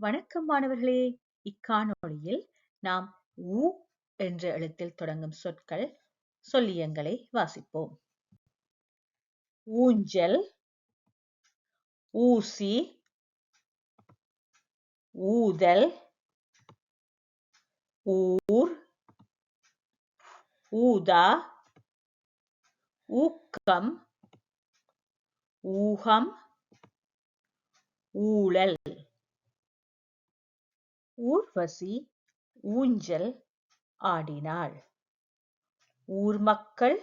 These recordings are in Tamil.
வணக்கம் மாணவர்களே. இக்காணொளியில் நாம் உ என்ற எழுத்தில் தொடங்கும் சொற்கள் சொல்லியங்களை வாசிப்போம். ஊஞ்சல் ஊசி ஊதல் ஊர் ஊதா ஊக்கம் ஊகம் ஊழல். ஊர்வசி ஊஞ்சல் ஆடினாள். ஊர் மக்கள்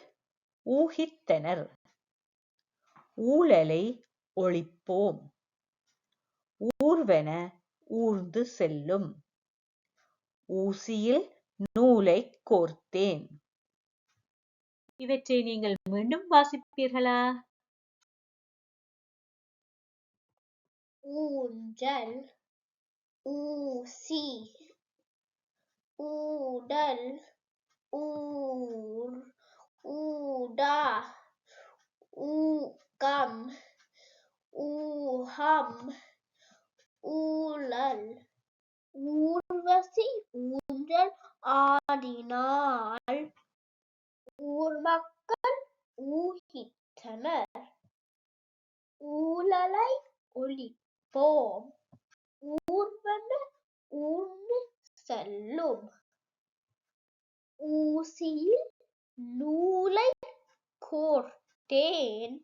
ஊகித்தனர். ஊழலை ஒழிப்போம். ஊர்வன ஊர்ந்து செல்லும். ஊசியில் நூலைக் கோர்த்தேன். இவற்றை நீங்கள் மீண்டும் வாசிப்பீர்களா? ஊஞ்சல் ஊசி ஊடல் ஊர் ஊடா ஊகம் ஊகம் ஊழல் ஊர்வசி ஊஞ்சல் ஆடினால் ஊர் மக்கள் ஊகித்தனர் ஊழலை ஒழிப்போம் ஊர்வன ஊர்ந்து செல்லும். ஊசியில் நூலை கோர்த்தேன்.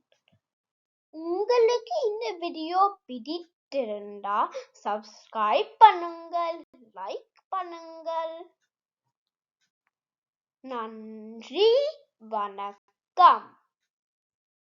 உங்களுக்கு இந்த வீடியோ பிடித்திருந்தா சப்ஸ்கிரைப் பண்ணுங்கள் லைக் பண்ணுங்கள். நன்றி வணக்கம்.